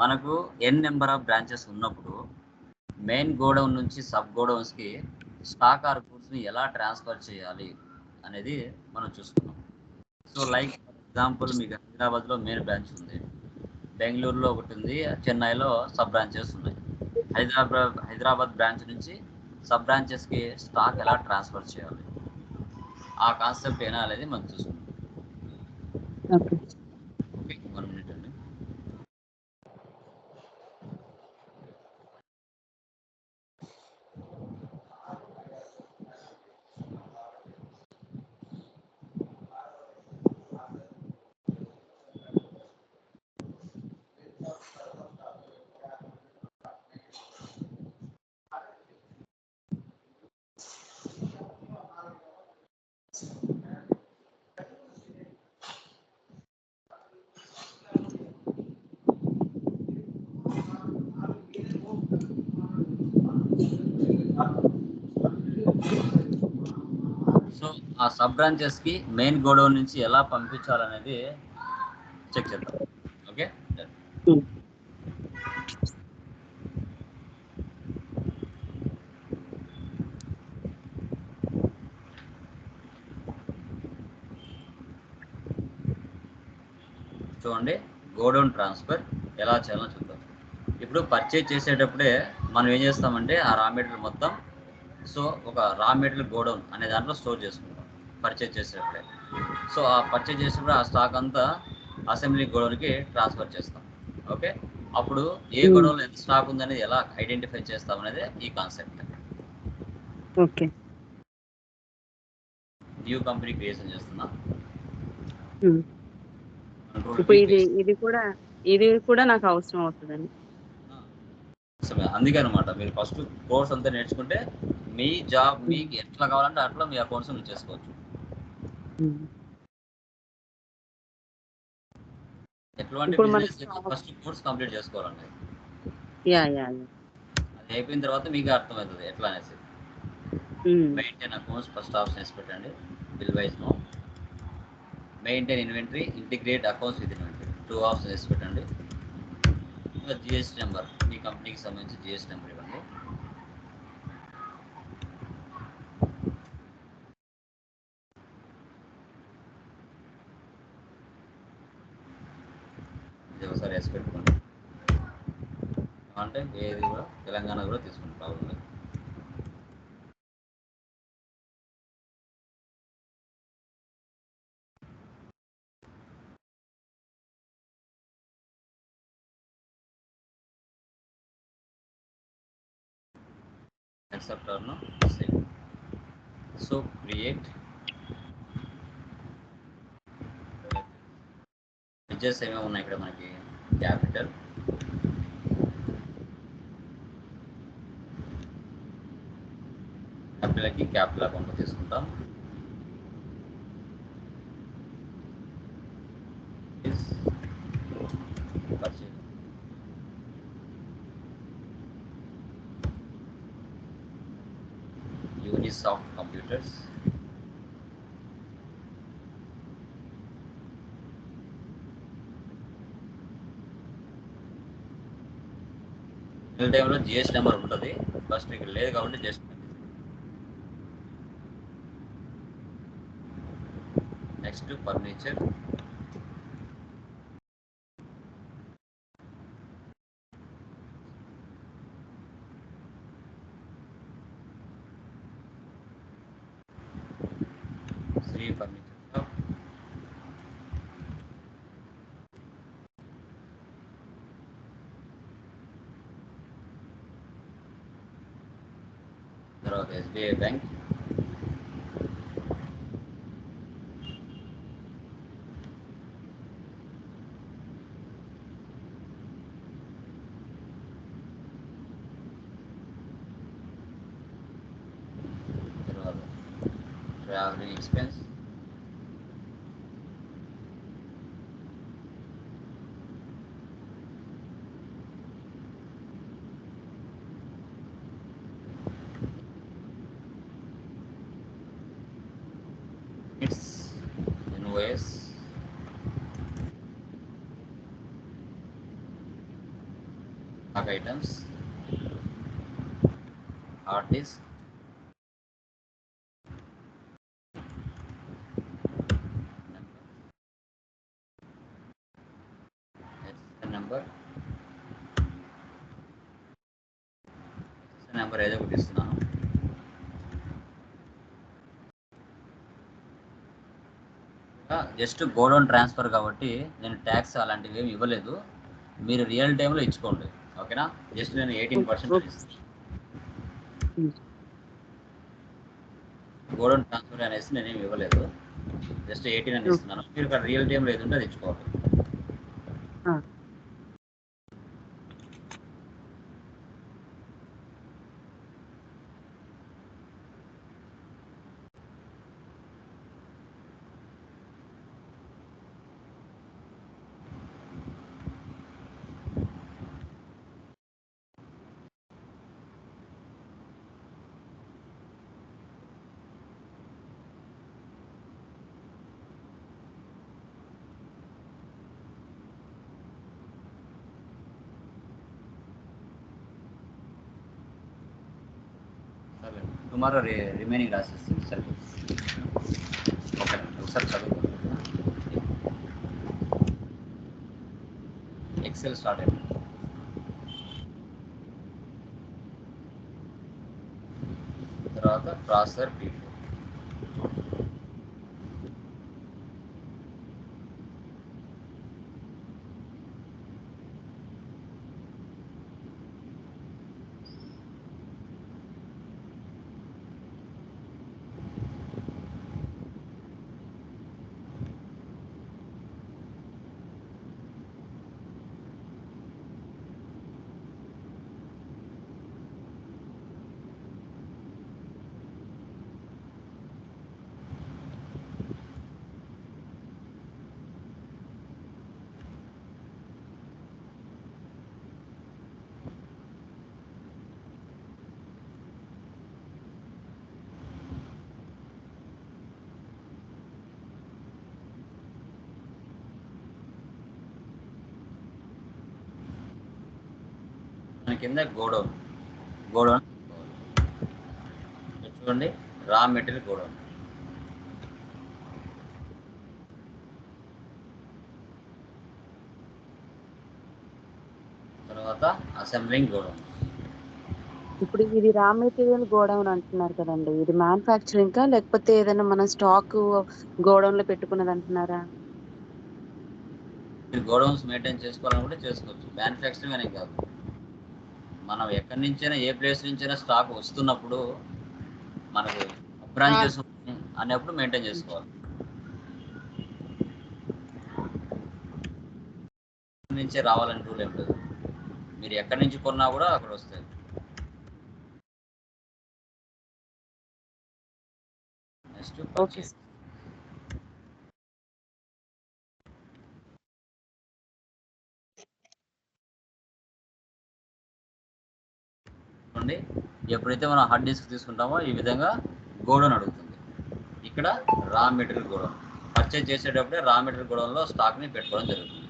మనకు N number of branches ఉన్నప్పుడు main godown నుంచి సబ్ గోడౌన్స్కి స్టాక్ ఆర్ గూడ్స్ని ఎలా ట్రాన్స్ఫర్ చేయాలి అనేది మనం చూసుకున్నాం సో లైక్ ఫర్ ఎగ్జాంపుల్ మీకు హైదరాబాద్లో మెయిన్ బ్రాంచ్ ఉంది. బెంగళూరులో ఒకటి ఉంది చెన్నైలో సబ్ బ్రాంచెస్ ఉన్నాయి. హైదరాబాద్ హైదరాబాద్ బ్రాంచ్ నుంచి సబ్ బ్రాంచెస్కి స్టాక్ ఎలా ట్రాన్స్ఫర్ చేయాలి? ఆ కాన్సెప్ట్ ఏనా అనేది మనం చూసుకుందాం ఓకే ఓకే వన్ మినిట్ అండి సో ఆ సబ్ బ్రాంచెస్కి మెయిన్ గోడౌన్ నుంచి ఎలా పంపించాలనేది చెక్ చేద్దాం. ఓకే? చూడండి గోడౌన్ ట్రాన్స్ఫర్ ఎలా చేయాలో చూద్దాం ఇప్పుడు పర్చేజ్ చేసేటప్పుడే మనం ఏం చేస్తామంటే ఆ రా మెటీరియల్ మొత్తం సో ఒక రా మెటీరియల్ గోడౌన్ అనే దాంట్లో స్టోర్ చేసుకుంటాం. పర్చేజ్ చేసేటప్పుడే సో ఆ పర్చేజ్ చేసేటప్పుడు ఆ స్టాక్ అంతా అసెంబ్లీ గోడౌన్కి ట్రాన్స్ఫర్ చేస్తాం ఓకే అప్పుడు ఏ Hmm. గోడౌన్లో ఎంత స్టాక్ ఉందనేది ఎలా ఐడెంటిఫై చేస్తాం అనేది ఈ concept okay new company creation చేస్తున్నాం Hmm. ఇప్పుడు ఇది. ఇది కూడా ఇది కూడా నాకు అవసరం అవుతుందండి. అందుకే అనమాట మీరు ఫస్ట్ కోర్స్ అంతా నేర్చుకుంటే మీ జాబ్ మీకు ఎట్లా కావాలంటే అట్లా మీ అకౌంట్స్ మీరు చేసుకోవచ్చు. ఎటువంటి ఫస్ట్ కోర్స్ కంప్లీట్ చేసుకోవాలండి. Yeah yeah yeah. అది అయిపోయిన తర్వాత మీకు అర్థమవుతుంది ఎట్లా అనేసి. మెయింటైన్ అకౌంట్స్ ఫస్ట్ ఆప్షన్ వేసి పెట్టండి bill wise no maintain inventory integrate accounts with inventory two option వేసి పెట్టండి. ఇంకా జిఎస్టీ నెంబర్ మీ కంపెనీకి సంబంధించి జిఎస్టీ నెంబర్ ఇవ్వండి ఇది ఒకసారి వేసి పెట్టుకోండి అంటే ఏది కూడా తెలంగాణ కూడా తీసుకుంటే ప్రాబ్లం లేదు. Accept or no save so create. ఏమేమి ఉన్నాయి ఇక్కడ మనకి? క్యాపిటల్ క్యాపిటల్కి క్యాపిటల్ అకౌంట్ తీసుకుంటాం Is purchase. Computers. టైంలో జిఎస్ నెంబర్ ఉంటుంది ఫస్ట్ ఇక్కడ లేదు కాబట్టి just next furniture Shri furniture shop తర్వాత ఎస్బీఐ బ్యాంక్ తర్వాత expense? It's invoice of items? Are this number number ఏదో ఒకటి ఇస్తున్నాను. జస్ట్ గోడౌన్ ట్రాన్స్ఫర్ కాబట్టి నేను ట్యాక్స్ అలాంటివి ఏమి ఇవ్వలేదు. మీరు రియల్ టైంలో ఇచ్చుకోండి. ఓకేనా? జస్ట్ నేను ఎయిటీన్ పర్సెంట్. గోడౌన్ ట్రాన్స్ఫర్ అనేసి నేనేమి ఇవ్వలేదు. జస్ట్ ఎయిటీన్ అని. ఇస్తున్నాను. మీరు రియల్ టైంలో ఏది ఉంటే అది ఇచ్చుకోవాలి. Ah. సరే టుమారో రిమైనింగ్ రాసేసి సరే ఓకే ఒకసారి చదువు ఎక్సెల్ స్టార్ట్ అయింది తర్వాత ప్రాసెసర్ పీ కింద గోడౌన్. గోడౌన్. చూడండి రా మెటీరియల్ గోడౌన్. తర్వాత అసెంబ్లింగ్ గోడౌన్. ఇప్పుడు ఇది రా మెటీరియల్ గోడౌన్ అంటున్నారు కదండి. ఇది మ్యానుఫ్యాక్చరింగ్ కా? లేకపోతే ఏదైనా మనం స్టాక్ గోడౌన్లో పెట్టుకున్నది అంటున్నారా? గోడౌన్స్ మెయింటైన్ చేసుకోవాలనుకుంటే చేసుకోవచ్చు. మ్యానుఫ్యాక్చరింగ్ అనేది కాదు. మనం ఎక్కడి నుంచైనా ఏ ప్లేస్ నుంచైనా స్టాక్ వస్తున్నప్పుడు మనకి బ్రాంచెస్ అనేప్పుడు మెయింటైన్ చేసుకోవాలి. నుంచే రావాలని రూల్ ఏం లేదు. మీరు ఎక్కడి నుంచి కొన్నా కూడా అక్కడ వస్తాయి. నెక్స్ట్ ఓకే చూడండి ఎప్పుడైతే మనం హార్డ్ డిస్క్ తీసుకుంటామో ఈ విధంగా గోడౌన్ అడుగుతుంది. ఇక్కడ రా మెటీరియల్ గోడౌన్. పర్చేజ్ చేసేటప్పుడే రా మెటీరియల్ గోడౌన్లో స్టాక్ని పెట్టుకోవడం జరుగుతుంది.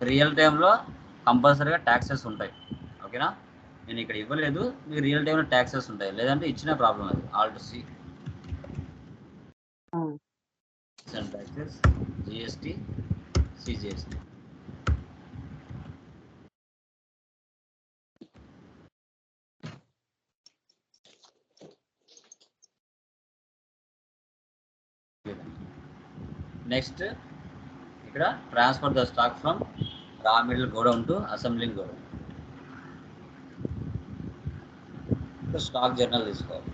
రియల్ టైంలో కంపల్సరీగా ట్యాక్సెస్ ఉంటాయి. ఓకేనా? నేను ఇక్కడ ఇవ్వలేదు. మీకు రియల్ టైంలో ట్యాక్సెస్ ఉంటాయి. లేదంటే ఇచ్చిన ప్రాబ్లం అది all to C taxes GST CGST next ఇక్కడ transfer the stock from raw middle godown to assembling godown. Stock journal తీసుకోవాలి.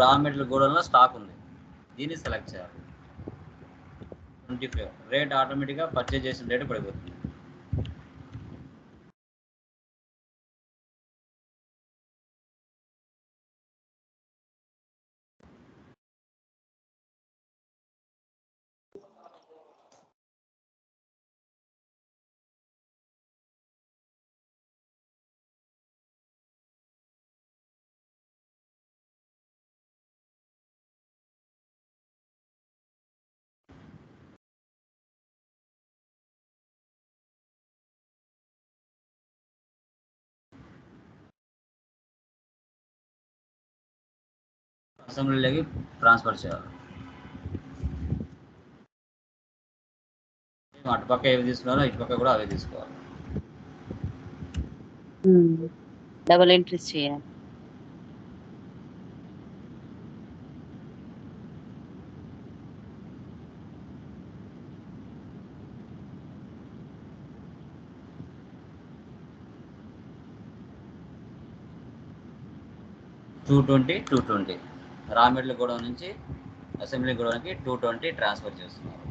రా మెటీరియల్ గోడౌన్లో స్టాక్ ఉంది. దీన్ని సెలెక్ట్ చేయాలి. Twenty five. రేట్ ఆటోమేటిక్గా పర్చేజ్ చేసిన రేటు పడిపోతుంది. అసెంబ్లీలోకి ట్రాన్స్ఫర్ చేయాలి. అటుపక్క ఏవి తీసుకున్నారో ఇటుపక్క కూడా అవే తీసుకోవాలి. డబల్ ఎంట్రీస్ చేయాలి. Two twenty two twenty Ramidla Gudem నుంచి అసెంబ్లీ గూడెంకి టూ ట్వంటీ ట్రాన్స్ఫర్ చేస్తున్నారు.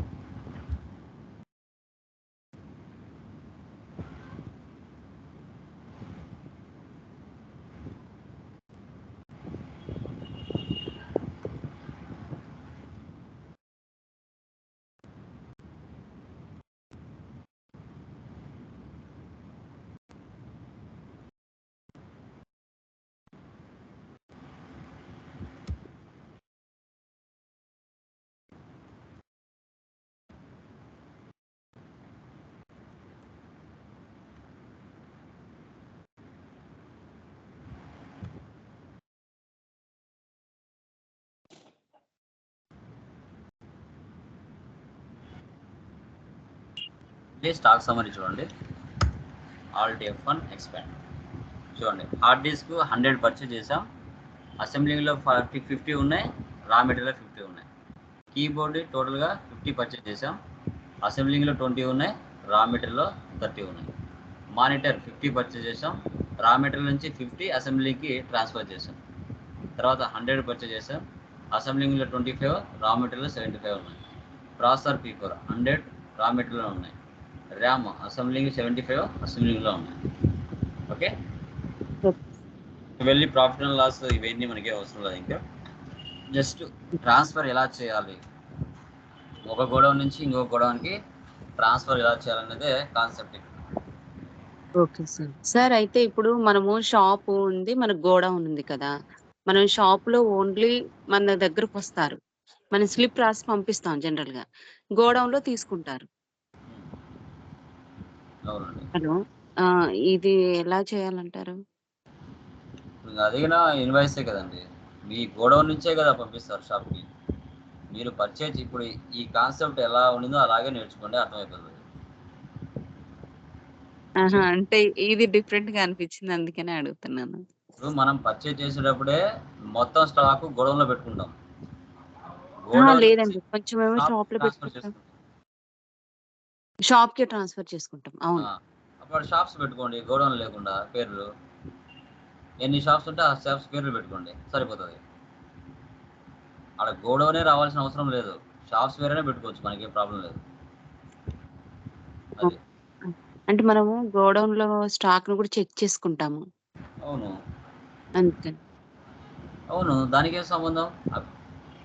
ఇది స్టాక్ సమరీ చూడండి. Alt F one expand. చూడండి హార్డ్ డిస్క్ హండ్రెడ్ పర్చేజ్ చేసాం అసెంబ్లింగ్లో ఫార్టీ ఫిఫ్టీ ఉన్నాయి రా మెటీరియల్ ఫిఫ్టీ ఉన్నాయి. కీబోర్డ్ టోటల్గా ఫిఫ్టీ పర్చేజ్ చేసాం అసెంబ్లింగ్లో ట్వంటీ ఉన్నాయి రా మెటీరియల్లో థర్టీ ఉన్నాయి. మానిటర్ ఫిఫ్టీ పర్చేజ్ చేసాం రా మెటీరియల్ నుంచి ఫిఫ్టీ అసెంబ్లీకి ట్రాన్స్ఫర్ చేసాం తర్వాత హండ్రెడ్ పర్చేజ్ చేసాం అసెంబ్లింగ్లో twenty five raw material seventy five ఉన్నాయి. ప్రాసెసర్ పీపర్ హండ్రెడ్ రా మెటీరియల్ ఉన్నాయి. ర్యామ్ అసెంబ్లింగ్ సెవెంటీ ఫైవ్ అసెంబ్లింగ్లో ఉన్నాయి. ఓకే? వెళ్ళి ప్రాఫిట్ అండ్ లాస్ ఇవన్నీ మనకి అవసరం లేదు ఇంకా. జస్ట్ ట్రాన్స్ఫర్ ఎలా చేయాలి? ఒక గోడౌన్ నుంచి ఇంకో గోడౌన్కి ట్రాన్స్ఫర్ ఎలా చేయాలనేదే కాన్సెప్ట్ ఓకే సార్. సార్ అయితే ఇప్పుడు మనము షాప్ ఉంది మన గోడౌన్ ఉంది కదా. మనం షాప్లో ఓన్లీ మన దగ్గరకు వస్తారు. మనం స్లిప్ రాసి పంపిస్తాం జనరల్గా. గోడౌన్లో తీసుకుంటారు. అవునండి. హలో. ఆ, ఇది ఎలా చేయాలంటారు? ఇప్పుడు అదిగిన ఇన్వాయిసే కదండి. మీ గోడౌన్ నుంచే కదా పంపిస్తారు షాప్కి. మీరు పర్చేజ్ ఇప్పుడు ఈ కాన్సెప్ట్ ఎలా ఉండిందో అలాగే నేర్చుకోండి అర్థమైపోతుంది. ఆహా, అంటే ఇది డిఫరెంట్గా అనిపించింది అందుకనే అడుగుతున్నాను. ఇప్పుడు మనం పర్చేజ్ చేసేటప్పుడే మొత్తం స్టాక్ గోడౌన్లో పెట్టుకుంటాం. ఆ, గోడౌన్ లేదండి. షాప్ షాప్లో ట్రాన్స్ఫర్ పెట్టుకుంటాం. చేసుకుంటాం. షాప్కి ట్రాన్స్ఫర్ చేసుకుంటాం. అవును. అప్పుడు షాప్స్ పెట్టుకోండి గోడౌన్ లేకుండా పేర్లు. ఎన్ని షాప్స్ ఉంటే ఆ షాప్స్ పేర్లు పెట్టుకోండి సరిపోతుంది. అక్కడ గోడౌనే రావాల్సిన అవసరం లేదు. షాప్స్ వేరేనే పెట్టుకోవచ్చు మనకి ఏం ప్రాబ్లం లేదు. అది. అంటే మనము గోడౌన్లో స్టాక్ను కూడా చెక్ చేసుకుంటాము. అవును. అందుకని. అవును దానికి ఏం సంబంధం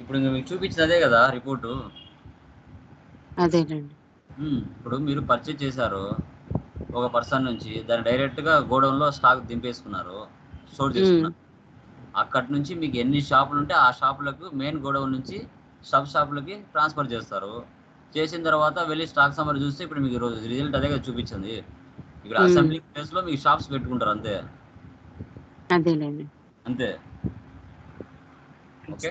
ఇప్పుడు మీకు చూపించింది అదే కదా రిపోర్టు. అదేనండి. ఇప్పుడు మీరు పర్చేజ్ చేశారు ఒక పర్సన్ నుంచి దాన్ని డైరెక్ట్గా గోడౌన్లో స్టాక్ దింపేసుకున్నారు స్టోర్ చేసుకున్నారు. అక్కడి నుంచి మీకు ఎన్ని షాపులు ఉంటే ఆ షాపులకు మెయిన్ గోడౌన్ నుంచి సబ్ షాపులకి ట్రాన్స్ఫర్ చేస్తారు. చేసిన తర్వాత వెళ్ళి స్టాక్ సమ్మర్ చూస్తే ఇప్పుడు మీకు రోజు రిజల్ట్ అదే చూపించింది. ఇక్కడ. అసెంబ్లీ ప్లేస్లో మీకు షాప్స్ పెట్టుకుంటారు అంతే. అదేలేండి. అంతే. ఓకే.